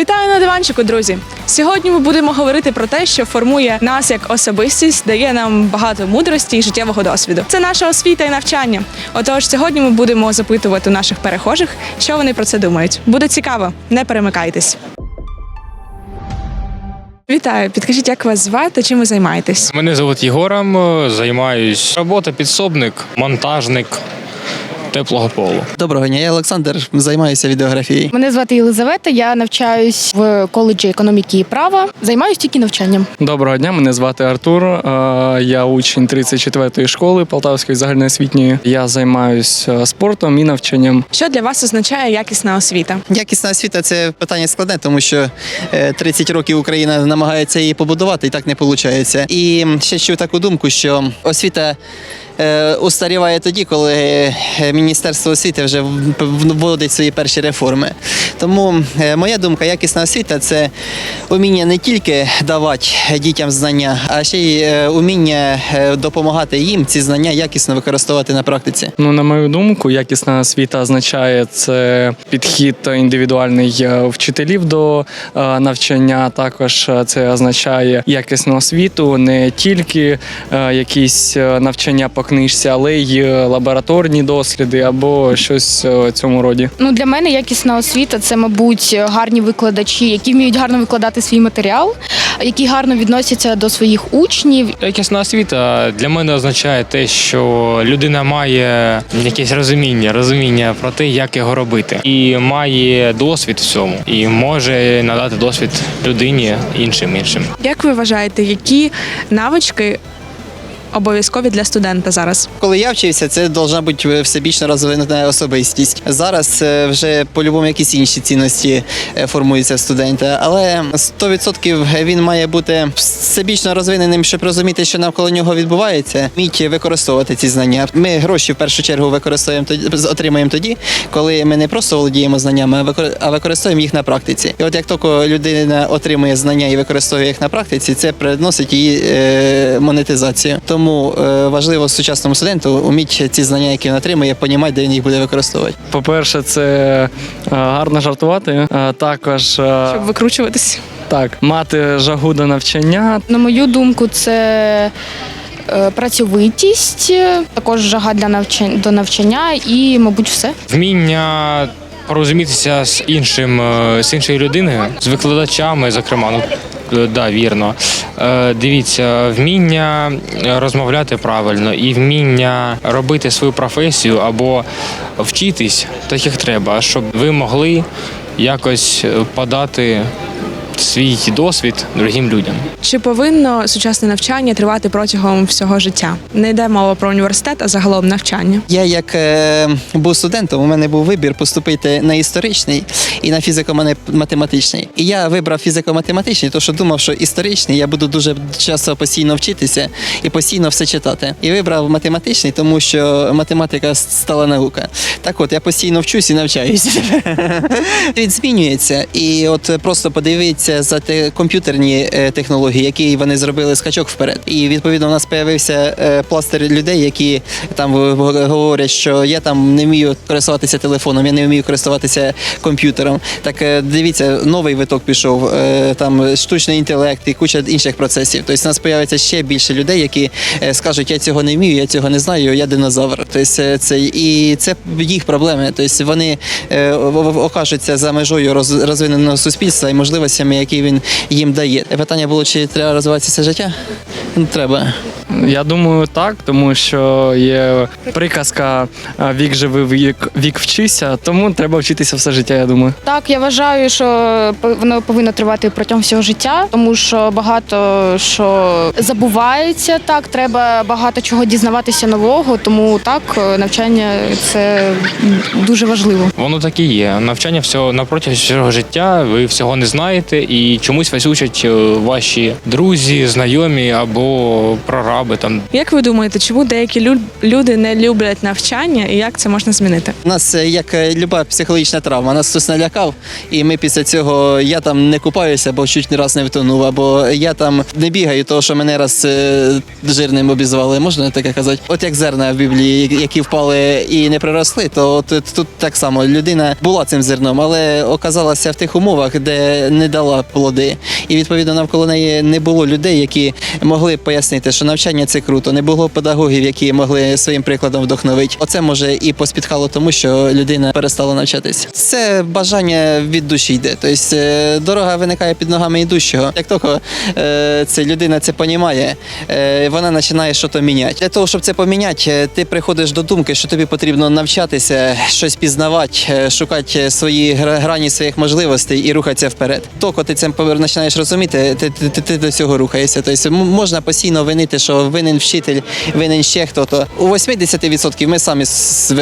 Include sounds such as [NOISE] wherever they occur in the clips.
Вітаю на диванчику, друзі! Сьогодні ми будемо говорити про те, що формує нас як особистість, дає нам багато мудрості і життєвого досвіду. Це наша освіта і навчання. Отож, сьогодні ми будемо запитувати у наших перехожих, що вони про це думають. Буде цікаво, не перемикайтесь. Вітаю, підкажіть, як вас звати, чим ви займаєтесь? Мене звуть Єгором, займаюсь робота підсобник, монтажник теплого полу. Доброго дня, я Олександр, займаюся відеографією. Мене звати Єлизавета. Я навчаюсь в коледжі економіки і права. Займаюсь тільки навчанням. Доброго дня, мене звати Артур. е, Я учень 34-ї школи Полтавської загальноосвітньої. Я займаюся спортом і навчанням. Що для вас означає якісна освіта? Якісна освіта це питання складне, тому що е, 30 років Україна намагається її побудувати, і так не виходить. І ще чув таку думку, що освіта. Е, Устаріває тоді, коли е, Міністерство освіти вже вводить свої перші реформи. Тому е, моя думка, якісна освіта це уміння не тільки давати дітям знання, а ще й уміння допомагати їм ці знання якісно використовувати на практиці. Ну, на мою думку, якісна освіта означає це підхід індивідуальний вчителів до навчання. Також це означає якісну освіту, не тільки якісь навчання по книжці, але й е, лабораторні досліди або щось е, в цьому роді. Ну для мене якісна освіта це, мабуть, гарні викладачі, які вміють гарно викладати свій матеріал, які гарно відносяться до своїх учнів. Якісна освіта для мене означає те, що людина має якесь розуміння, розуміння про те, як його робити, і має досвід в цьому, і може надати досвід людині іншим іншим. Як ви вважаєте, які навички обов'язкові для студента зараз? Коли я вчився, це должна бути всебічно розвинена особистість. Зараз е, вже по-любому якісь інші цінності е, формуються в студента, але 100% він має бути всебічно розвиненим, щоб розуміти, що навколо нього відбувається, вміть використовувати ці знання. Ми гроші в першу чергу використовуємо тоді, отримуємо тоді, коли ми не просто володіємо знаннями, а викор- а використовуємо їх на практиці. І от як тільки людина отримує знання і використовує їх на практиці, це приносить її е, монетизацію. Тому е, важливо сучасному студенту вміти ці знання, які він отримує, понімати, де він їх буде використовувати. По-перше, це е, гарно жартувати. е, Також Щоб викручуватись? так мати жагу до навчання, На мою думку, це працьовитість, також жага для навчання до навчання і, мабуть, все. Вміння порозумітися з іншим, з іншою людиною, з викладачами, зокрема. Е, да, вірно. Е, Дивіться, вміння розмовляти правильно і вміння робити свою професію або вчитись так, як треба, щоб ви могли якось подати свій досвід другим людям. Чи повинно сучасне навчання тривати протягом всього життя? Не йде мова про університет, а загалом навчання. Я як е, був студентом, у мене був вибір поступити на історичний і на фізико-математичний. І я вибрав фізико-математичний, тому що думав, що історичний я буду дуже часто постійно вчитися і постійно все читати. І вибрав математичний, тому що математика стала наука. Так от я постійно вчусь і навчаюся. [LAUGHS] Він змінюється. І от просто подивіться за те комп'ютерні е, технології, які вони зробили скачок вперед. І відповідно у нас з'явився е, пластир людей, які там говорять, що я там не вмію користуватися телефоном, я не вмію користуватися комп'ютером. Так е, дивіться, новий виток пішов, там штучний інтелект і куча інших процесів. Тобто у нас з'явиться ще більше людей, які скажуть, я цього не вмію, я цього не знаю, я динозавр. Тобто це і це їх проблеми. Тобто вони окажуться за межою роз- розвиненого суспільства і можливостями, які він їм дає. Питання було, чи треба розвиватися все життя? Ну, треба. Я думаю, так, тому що є приказка вік живи, вік, вік вчися, тому треба вчитися все життя, я думаю. Так, я вважаю, що воно повинно тривати протягом всього життя, тому що багато що забувається. Так, треба багато чого дізнаватися нового, тому так, навчання це дуже важливо. Воно так і є. Навчання всього на протязі всього життя, ви всього не знаєте, і чомусь вас учать е, ваші друзі, знайомі або або прораби там. Як ви думаєте, чому деякі люди не люблять навчання і як це можна змінити? У нас е, як е, люба психологічна травма, нас хтось налякав, і ми після цього я там не купаюся, бо чуть не раз не втонув, або я там не бігаю, того що мене раз е, жирним обізвали, можна таке казати? От як зерна в Біблії, які впали і не проросли, то от, тут, тут так само людина була цим зерном, але оказалася в тих умовах, де не дала плоди. І відповідно навколо неї не було людей, які могли б пояснити, що навчання це круто, не було педагогів, які могли своїм прикладом вдохновити. Оце може і поспітхало тому, що людина перестала навчатись. Це бажання від душі йде. Тобто е, дорога виникає під ногами ідущого. Як тільки е, це людина це понімає, е, вона починає щось міняти. Для того, щоб це поміняти, ти приходиш до думки, що тобі потрібно навчатися, щось пізнавати, шукати свої грані своїх можливостей і рухатися вперед. Тільки ти це повер- починаєш розуміти, ти, ти, ти, ти до цього рухаєшся. Тобто м- можна постійно винити, що винен вчитель, винен ще хто-то. У 80% ми самі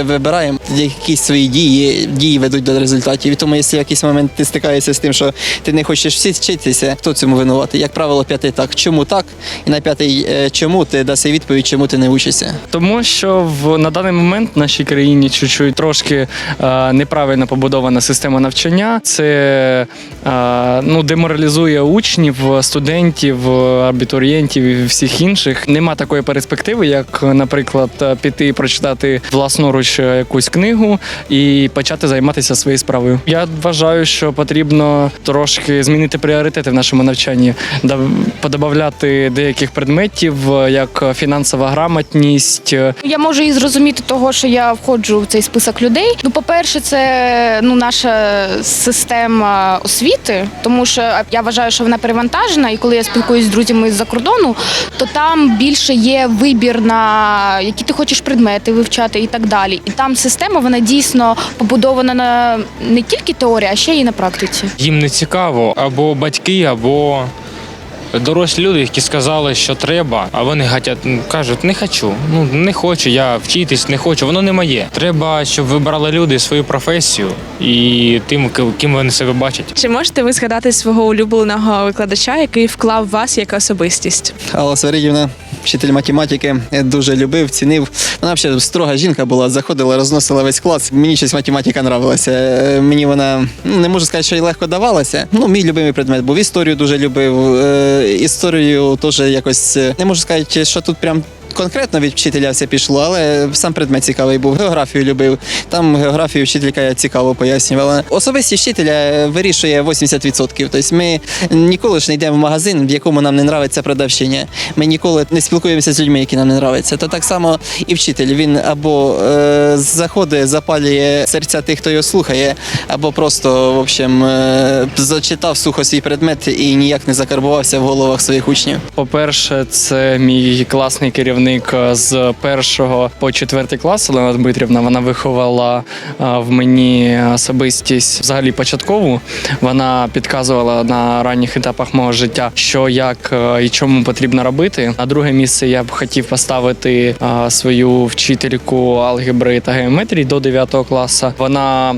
вибираємо якісь свої дії, дії ведуть до результатів. І тому, якщо в якийсь момент ти стикаєшся з тим, що ти не хочеш всі вчитися, хто цьому винуватий? Як правило, п'ятий так. Чому так? І на п'ятий е, чому ти даси відповідь, чому ти не учишся. Тому що в на даний момент в нашій країні чуть-чуть трошки е, неправильно побудована система навчання. Це е, ну, деморалізує учнів, студентів, абітурієнтів всіх інших. Нема такої перспективи, як, наприклад, піти прочитати власноруч якусь книгу і почати займатися своєю справою. Я вважаю, що потрібно трошки змінити пріоритети в нашому навчанні, подобавляти деяких предметів, як фінансова грамотність. Я можу і зрозуміти того, що я входжу в цей список людей. Ну, по-перше, це ну наша система освіти, тому що я вважаю, що вона перевантажена. І коли я спілкуюся з друзями з-за кордону, то там більше є вибір на які ти хочеш предмети вивчати і так далі. І там система вона дійсно побудована на не тільки теорії, а ще й на практиці. Їм не цікаво або батьки, або дорослі люди, які сказали, що треба, а вони хотять, ну, кажуть, не хочу. Ну не хочу я вчитись, не хочу. Воно не моє. Треба, щоб вибрали люди свою професію і тим, ким вони себе бачать. Чи можете ви згадати свого улюбленого викладача, який вклав в вас як особистість? Алла Свиридівна, вчитель математики, дуже любив, цінив. Вона взагалі строга жінка була, заходила, розносила весь клас. Мені щось математика нравилася. Е, Мені вона ну, не можу сказати, що й легко давалася. Ну, мій любимий предмет був історію дуже любив. Е, Історію теж якось е, не можу сказати, що тут прям. Конкретно від вчителя все пішло, але сам предмет цікавий був. Географію любив. Там географію вчителька цікаво пояснювала. Особистість вчителя вирішує 80%. Тобто ми ніколи ж не йдемо в магазин, в якому нам не нравиться продавчиня. Ми ніколи не спілкуємося з людьми, які нам не нравляться. То так само і вчитель. Він або е, заходить, запалює серця тих, хто його слухає, або просто в общем, е, зачитав сухо свій предмет і ніяк не закарбувався в головах своїх учнів. По-перше, це мій класний керівник е, з першого по четвертий клас. Олена Дмитрівна. Вона виховала в мені особистість взагалі початкову. Вона підказувала на ранніх етапах мого життя, що як е, і чому потрібно робити. На друге місце я б хотів поставити свою вчительку алгебри та геометрії до 9 класу. Вона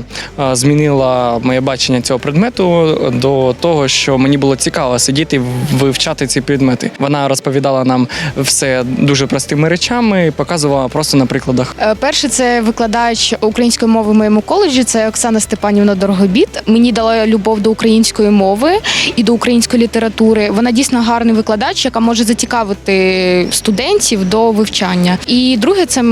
змінила моє бачення цього предмету до того, що мені було цікаво сидіти вивчати ці предмети. Вона розповідала нам все дуже простими речами, показувала просто на прикладах. Е, Перше, це викладач української мови в моєму коледжі. Це Оксана Степанівна Дорогобіт. Мені дала любов до української мови і до української літератури. Вона дійсно гарний викладач, яка може зацікавити студентів до вивчання. І друге, це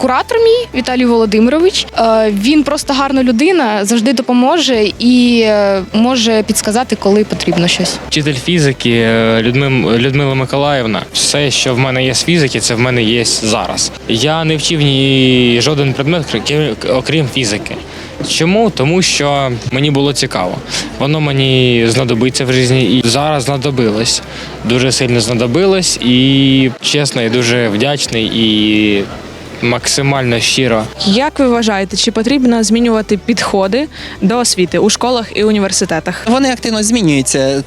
Куратор мій Віталій Володимирович. Е, Він просто гарна людина, завжди допоможе і е, може підсказати, коли потрібно щось. Вчитель фізики е, Людмила, Миколаївна. Все, що в мене є з фізики, це в мене є зараз. Я не вчив ні жоден предмет, окрім фізики. Чому? Тому що мені було цікаво. Воно мені знадобиться в житті і зараз знадобилось. Дуже сильно знадобилось і чесно, я дуже вдячний і максимально щиро. Як ви вважаєте, чи потрібно змінювати підходи до освіти у школах і університетах? Вони активно змінюються.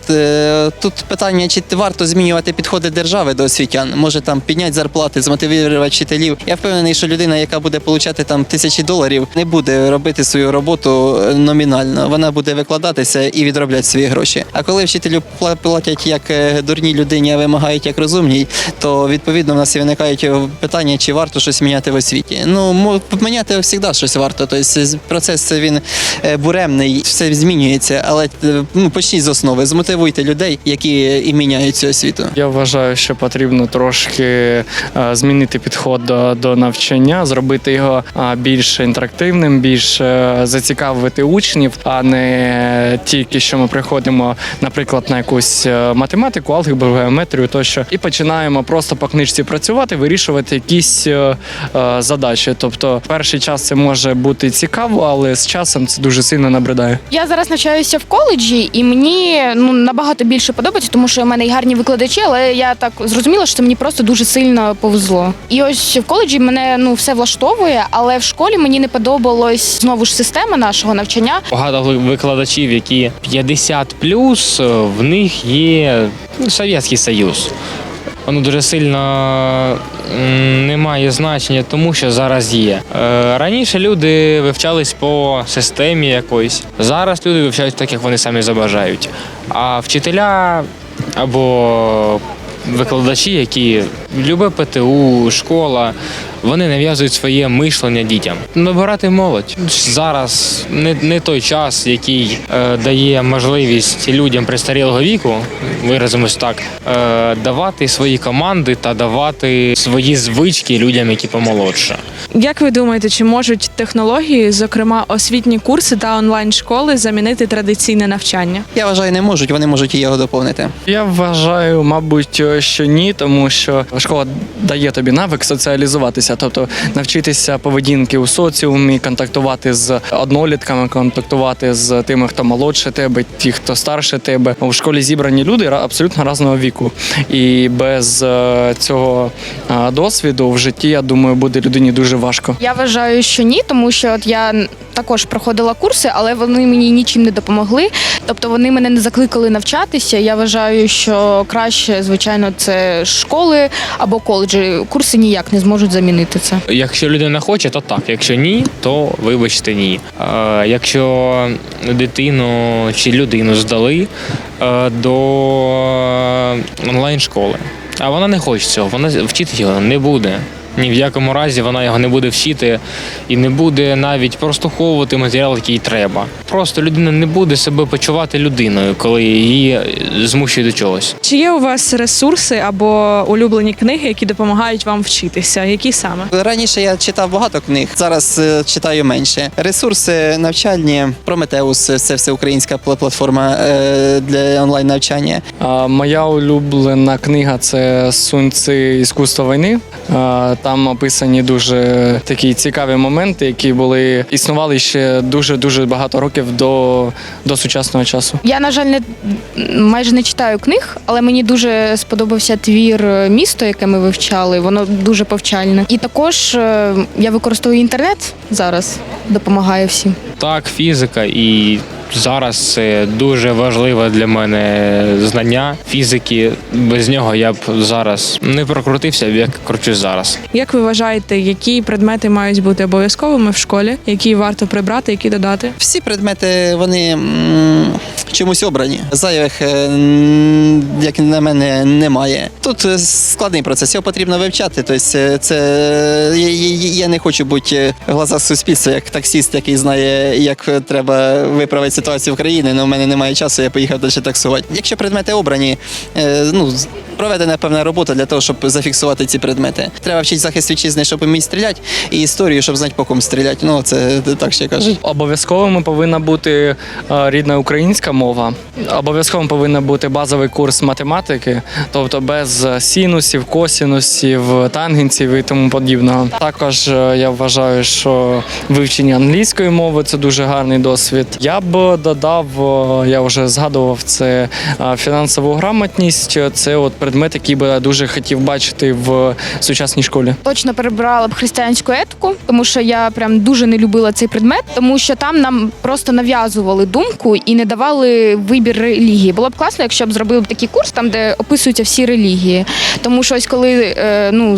Тут питання, чи варто змінювати підходи держави до освітян, може там підняти зарплати, змотивувати вчителів. Я впевнений, що людина, яка буде получати там тисячі доларів, не буде робити свою роботу е, номінально. Вона буде викладатися і відробляти свої гроші. А коли вчителю пла- платять як е, дурній людині, а вимагають як розумній, то відповідно в нас і виникають е, питання, чи варто щось міняти в освіті. Ну мо- міняти завжди щось варто. Тобто процес це він е, буремний, все змінюється, але е, ну почніть з основи. Змотивуйте людей, які і міняють цю освіту. Я вважаю, що потрібно трошки е, змінити підход до, до навчання, зробити його більш інтерактивним, більш е, зацікавити учнів, а не тільки що ми приходимо, наприклад, на якусь е, математику, алгебру, геометрію тощо, і починаємо просто по книжці працювати, вирішувати якісь е, е, задачі. Тобто, перший час це може бути цікаво, але з часом це дуже сильно набридає. Я зараз навчаюся в коледжі, і мені ну набагато більше подобається, тому що в мене і гарні викладачі, але я так зрозуміла, що це мені просто дуже сильно повезло. І ось в коледжі мене ну все влаштовує, але в школі мені не подобалось знову ж система нашого навчання. Багато викладачів, які 50 в них є ну, Совєтський Союз. Воно дуже сильно не має значення, тому що зараз є. Е, Раніше люди вивчались по системі якоїсь. Зараз люди вивчають так, як вони самі забажають. А вчителя або викладачі, які любе ПТУ, школа, вони нав'язують своє мишлення дітям. Набирати молодь зараз не, не той час, який е, дає можливість людям престарілого віку, виразимось так, е, давати свої команди та давати свої звички людям, які помолодше. Як ви думаєте, чи можуть технології, зокрема освітні курси та онлайн школи, замінити традиційне навчання? Я вважаю, не можуть, вони можуть і його доповнити. Я вважаю, мабуть, що ні, тому що школа дає тобі навик соціалізуватися, тобто навчитися поведінки у соціумі, контактувати з однолітками, контактувати з тими, хто молодше тебе, ті, хто старше тебе. У школі зібрані люди абсолютно різного віку. І без е, цього е, досвіду в житті, я думаю, буде людині дуже важко. Я вважаю, що ні, тому що от я також проходила курси, але вони мені нічим не допомогли. Тобто вони мене не закликали навчатися. Я вважаю, що краще, звичайно, це школи або коледжі. Курси ніяк не зможуть замінити це. Якщо людина хоче, то так. Якщо ні, то вибачте ні. Е, якщо дитину чи людину здали е, до онлайн школи, а вона не хоче цього, вона вчити його не буде. Ні в якому разі вона його не буде вчити і не буде навіть прослуховувати матеріал, який треба. Просто людина не буде себе почувати людиною, коли її змушують до чогось. Чи є у вас ресурси або улюблені книги, які допомагають вам вчитися? Які саме? Раніше я читав багато книг, зараз е, читаю менше. Ресурси навчальні, Прометеус це всеукраїнська пла- платформа е, для онлайн навчання. Моя улюблена книга це Суньци іскусство війни. Там описані дуже такі цікаві моменти, які були існували ще дуже дуже багато років до, до сучасного часу. Я, на жаль, не майже не читаю книг, але мені дуже сподобався твір місто, яке ми вивчали. Воно дуже повчальне. І також е, я використовую інтернет зараз, допомагає всім. Так, фізика і зараз це дуже важливе для мене знання фізики. Без нього я б зараз не прокрутився, як кручусь зараз. Як ви вважаєте, які предмети мають бути обов'язковими в школі, які варто прибрати, які додати? Всі предмети вони чомусь обрані. Зайвих, е, як на мене, немає. Тут е, складний процес, його потрібно вивчати. Тобто, е, це я, я- я не хочу бути в глазах суспільства як таксіст, який знає, як треба виправити ситуацію в країні. але в мене немає часу, я поїхав далі таксувати. Якщо предмети обрані, е, ну проведена певна робота для того, щоб зафіксувати ці предмети. Треба вчити захист вітчизни, щоб вміти стріляти, і історію, щоб знати по кому стріляти. Ну це так ще кажуть. Обов'язковими повинна бути е, рідна українська мова. Обов'язково повинен бути базовий курс математики, тобто без е, синусів, косінусів, тангенсів і тому подібного. Також я вважаю, що вивчення англійської мови це дуже гарний досвід. Я б додав, я вже згадував це е, фінансову грамотність. Це от предмет, який би я дуже хотів бачити в сучасній школі. Точно перебрала б християнську етику, тому що я прям дуже не любила цей предмет, тому що там нам просто нав'язували думку і не давали вибір релігії. Було б класно, якщо б зробили такий курс, там де описуються всі релігії. Тому що ось коли е, ну м,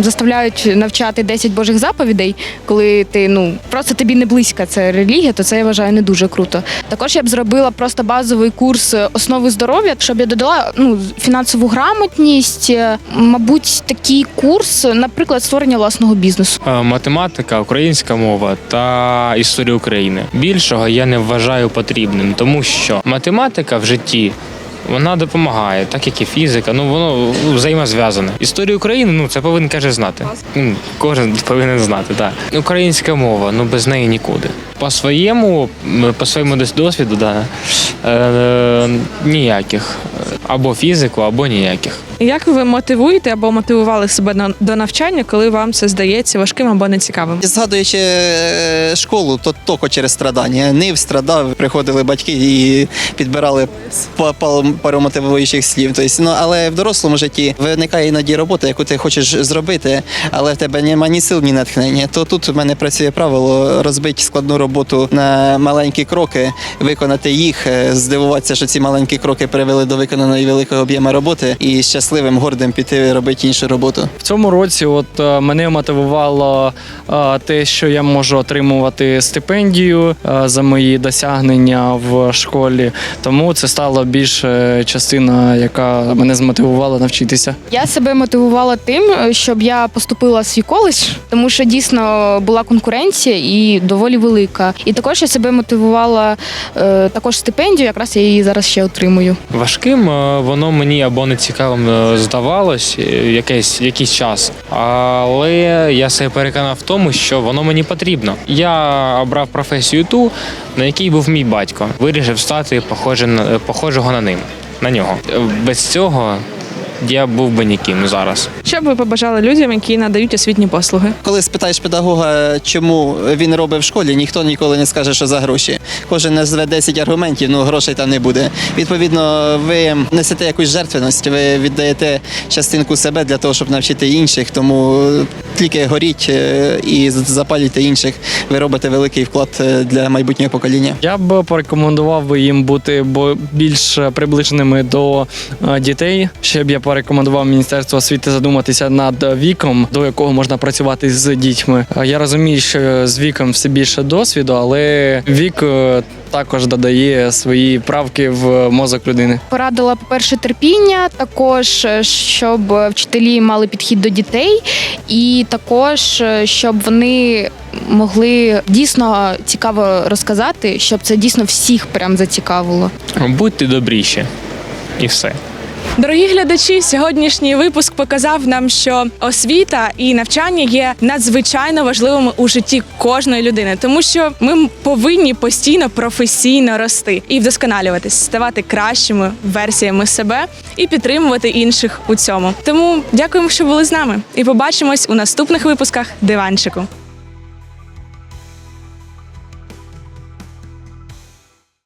заставляють навчати 10 божих заповідей, коли ти ну просто тобі не близька ця релігія, то це я вважаю не дуже круто. Також я б зробила просто базовий курс е, основи здоров'я, щоб я додала ну фінансову грамотність, е, мабуть, такий курс, наприклад, створення власного бізнесу. Е, Математика, українська мова та історія України. Більшого я не вважаю потрібним, тому що математика в житті. Вона допомагає, так як і фізика. Ну воно взаємозв'язане. Історію України, ну це повинен каже знати. Ну, Кожен повинен знати. Так. Українська мова, ну без неї нікуди. По своєму, по своєму дос- досвіду, да, е, ніяких. Або фізику, або ніяких. Як ви мотивуєте або мотивували себе на- до навчання, коли вам це здається важким або нецікавим? Згадуючи е, школу, то тільки через страдання. Нив страдав, приходили батьки і підбирали па- па- пару мотивуючих слів. Тобто, ну, але в дорослому житті виникає іноді робота, яку ти хочеш зробити, але в тебе немає ні сил, ні натхнення. То тут в мене працює правило розбити складну роботу на маленькі кроки, виконати їх, е, здивуватися, що ці маленькі кроки привели до виконаної великого об'єму роботи, і щасливим, гордим піти робити іншу роботу. В цьому році, от е, мене мотивувало е, те, що я можу отримувати стипендію е, за мої досягнення в школі. Тому це стало більше частина, яка мене змотивувала навчитися. Я себе мотивувала тим, щоб я поступила в свій коледж, тому що дійсно була конкуренція і доволі велика. І також я себе мотивувала е, також стипендію, якраз я її зараз ще отримую. Важким е, воно мені або не цікавим е, здавалось якесь якийсь, час, але я себе переконав в тому, що воно мені потрібно. Я обрав професію ту, на якій був мій батько. Вирішив стати похоже на, похожого на ним. На нього. Е, Без цього я був би ніким зараз. Що б ви побажали людям, які надають освітні послуги? Коли спитаєш педагога, чому він робить в школі, ніхто ніколи не скаже, що за гроші. Кожен назве 10 аргументів, ну грошей там не буде. Відповідно, ви несете якусь жертвеність, ви віддаєте частинку себе для того, щоб навчити інших. Тому тільки горіть е, і запалюйте інших. Ви робите великий вклад е, для майбутнього покоління. Я б порекомендував би їм бути більш приближеними до е, дітей. Ще б я порекомендував Міністерству освіти задуматися над віком, до якого можна працювати з дітьми. Е, Я розумію, що з віком все більше досвіду, але вік е, також додає свої правки в мозок людини. Порадила, по-перше, терпіння, також е, щоб вчителі мали підхід до дітей, і також щоб вони могли дійсно цікаво розказати, щоб це дійсно всіх прям зацікавило. Будьте добріші. І все. Дорогі глядачі, сьогоднішній випуск показав нам, що освіта і навчання є надзвичайно важливими у житті кожної людини, тому що ми повинні постійно професійно рости і вдосконалюватись, ставати кращими версіями себе і підтримувати інших у цьому. Тому дякуємо, що були з нами, і побачимось у наступних випусках диванчику.